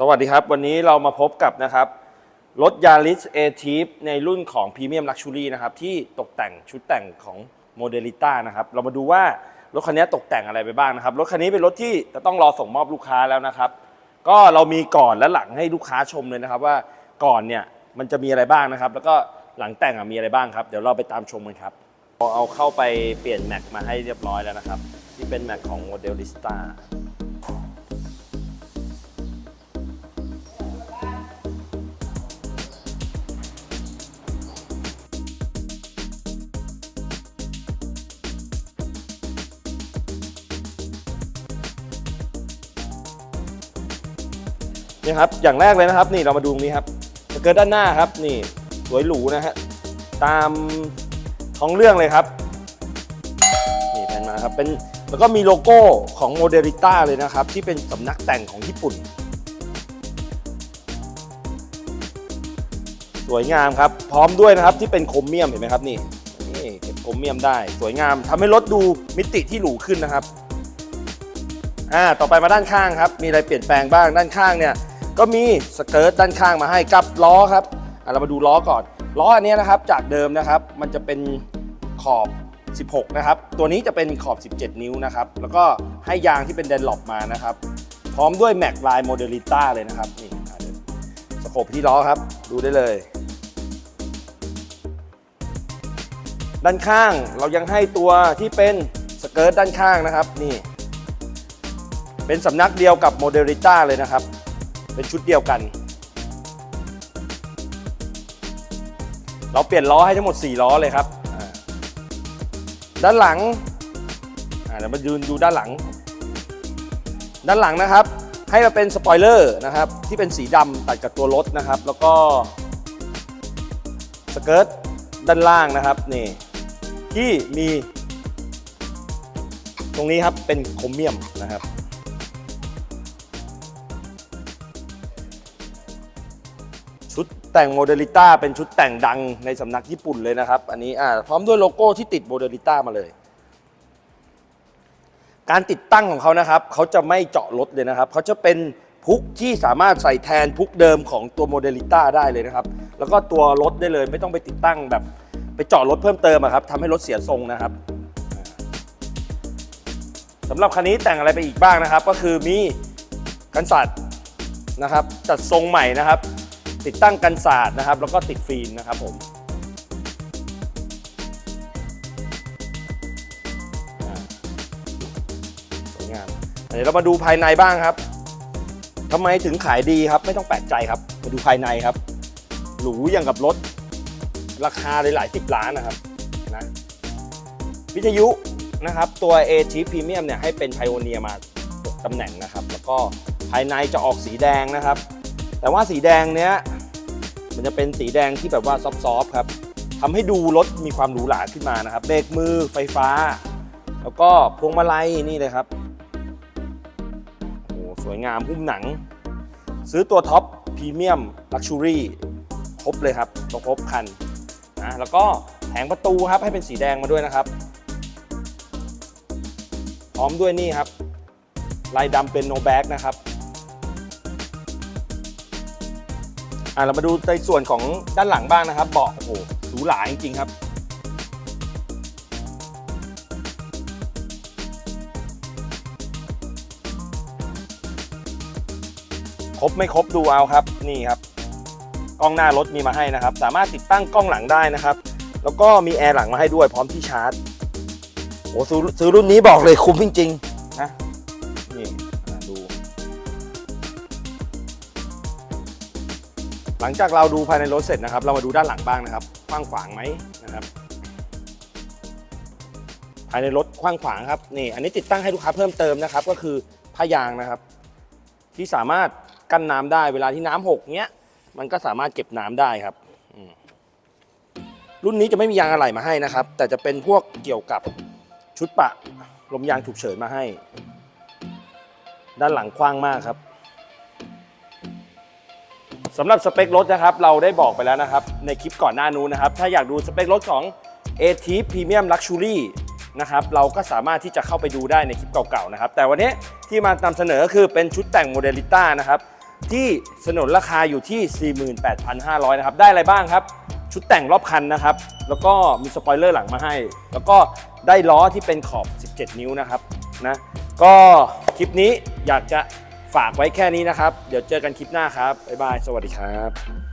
สวัสดีครับ วันนี้เรามาพบกับนะครับรถ Yaris a t i v ในรุ่นของ Premium Luxury นะครับที่ตกแต่งชุดแต่งของ m o d e l i t a นะครับเรามาดูว่ารถคันนี้ตกแต่งอะไรไปบ้างนะครับรถคันนี้เป็นรถที่จะต้องรอส่งมอบลูกค้าแล้วนะครับ ก็เรามีก่อนและหลังให้ลูกค้าชมเลยนะครับ ว่าก่อนเนี่ยมันจะมีอะไรบ้างนะครับ แล้วก็หลังแต่งมีอะไรบ้างครับ เดี๋ยวเราไปตามชมกันครับเราเอาเข้าไปเปลี่ยนแม็กมาให้เรียบร้อยแล้วนะครับ ที่เป็นแม็กของ m o d e l i s นี่ครับอย่างแรกเลยนะครับ นี่เรามาดูตรงนี้ครับสเกิร์ตด้านหน้าครับ นี่สวยหรูนะฮะตามท้องเรื่องเลยครับนี่แผ่นมาครับเป็นแล้วก็มีโลโก้ของโมเดลิต้าเลยนะครับ ที่เป็นสำนักแต่งของญี่ปุ่น สวยงามครับ พร้อมด้วยนะครับที่เป็นโครเมียมเห็นไหมครับนี่นี่เก็บโครเมียมได้ สวยงามทำให้รถดูมิติที่หรูขึ้นนะครับอ่าต่อไปมาด้านข้างครับ มีอะไรเปลี่ยนแปลงบ้างด้านข้างเนี่ย ก็มีสเกิร์ตด้านข้างมาให้กับล้อครับเรามาดูล้อก่อน ล้ออันนี้นะครับจากเดิมนะครับ มันจะเป็นขอบ 16 นะครับ ตัวนี้จะเป็นขอบ 17 นิ้วนะครับ แล้วก็ให้ยางที่เป็นเดนล็อปมานะครับ พร้อมด้วยแม็กลายโมเดลิต้าเลยนะครับ นี่สโคปที่ล้อครับ ดูได้เลย ด้านข้างเรายังให้ตัวที่เป็นสเกิร์ตด้านข้างนะครับ นี่ เป็นสำนักเดียวกับโมเดลิต้าเลยนะครับ เป็นชุดเดียวกัน เราเปลี่ยนล้อให้ทั้งหมด 4 ล้อเลยครับ ด้านหลังเดี๋ยวมายืนดูด้านหลัง ด้านหลังนะครับ ให้มาเป็นสปอยเลอร์นะครับ ที่เป็นสีดำตัดกับตัวรถนะครับ แล้วก็สเกิร์ตด้านล่างนะครับนี่ที่มี ตรงนี้ครับเป็นโครเมียมนะครับ ชุดแต่งโมเดลิต้าเป็นชุดแต่งดังในสำนักญี่ปุ่นเลยนะครับ อันนี้อ่าพร้อมด้วยโลโก้ที่ติดโมเดลิต้ามาเลย การติดตั้งของเขานะครับ เขาจะไม่เจาะรถเลยนะครับ เขาจะเป็นพุกที่สามารถใส่แทนพุกเดิมของตัวโมเดลิต้าได้เลยนะครับ แล้วก็ตัวรถได้เลยไม่ต้องไปติดตั้งแบบ ไปเจาะรถเพิ่มเติมอะครับทำให้รถเสียทรงนะครับสำหรับคันนี้แต่งอะไรไปอีกบ้างนะครับ ก็คือมีกันสัตว์นะครับจัดทรงใหม่นะครับ ติดตั้งกันศาสตร์นะครับ แล้วก็ติดฟิล์มนะครับผมสวยงามเดี๋ยวเรามาดูภายในบ้างครับทำไมถึงขายดีครับ ไม่ต้องแปลกใจครับ มาดูภายในครับ หรูอย่างกับรถ ราคาหลายๆสิบล้านนะครับนะวิทยุนะครับตัว a c h i p Premium เนี่ยให้เป็นไพโอเนียมาตำแหน่งนะครับ แล้วก็ภายในจะออกสีแดงนะครับ แต่ว่าสีแดงเนี้ยมันจะเป็นสีแดงที่แบบว่าซอฟต์ๆครับทำให้ดูรถมีความหรูหราขึ้นมานะครับเบรกมือไฟฟ้า แล้วก็พวงมาลัยนี่เลยครับโอ้สวยงามหุ้มหนัง ซื้อตัวท็อปพรีเมียมลักชูรี่ครบเลยครับต้องครบคันนะแล้วก็แผงประตูครับให้เป็นสีแดงมาด้วยนะครับ พร้อมด้วยนี่ครับลายดำเป็นโนแบ็กนะครับ อะเรามาดูในส่วนของด้านหลังบ้างนะครับเบาะโอ้โหหรูหราจริงๆครับ ครบไม่ครบดูเอาครับนี่ครับ กล้องหน้ารถมีมาให้นะครับ สามารถติดตั้งกล้องหลังได้นะครับ แล้วก็มีแอร์หลังมาให้ด้วยพร้อมที่ชาร์จโอ้ซื้อซื้อรุ่นนี้บอกเลยคุ้มจริง ๆ หลังจากเราดูภายในรถเสร็จนะครับ เรามาดูด้านหลังบ้างนะครับกว้างขวางไหมนะครับ ภายในรถกว้างขวางครับนี่อันนี้ติดตั้งให้ลูกค้าเพิ่มเติมนะครับ ก็คือผ้ายางนะครับ ที่สามารถกั้นน้ำได้เวลาที่น้ำหกเนี้ยมันก็สามารถเก็บน้ำได้ครับรุ่นนี้จะไม่มียางอะไหล่มาให้นะครับ แต่จะเป็นพวกเกี่ยวกับชุดปะลมยางฉุกเฉินมาให้ ด้านหลังกว้างมากครับ สำหรับสเปครถนะครับเราได้บอกไปแล้วนะครับ ในคลิปก่อนหน้านู้นนะครับ ถ้าอยากดูสเปครถของ a t Premium กชูรี่นะครับเราก็สามารถที่จะเข้าไปดูได้ในคลิปเก่าๆนะครับ แต่วันนี้ที่มานำเสนอคือเป็นชุดแต่งโมเดลิต้านะครับที่สนนราคาอยู่ที่ 48,500นะครับ ได้อะไรบ้างครับ ชุดแต่งรอบคันนะครับ แล้วก็มีสปอยเลอร์หลังมาให้ แล้วก็ได้ล้อที่เป็นขอบ 17 นิ้วนะครับนะก็คลิปนี้อยากจะ ฝากไว้แค่นี้นะครับ เดี๋ยวเจอกันคลิปหน้าครับบ๊ายบายสวัสดีครับ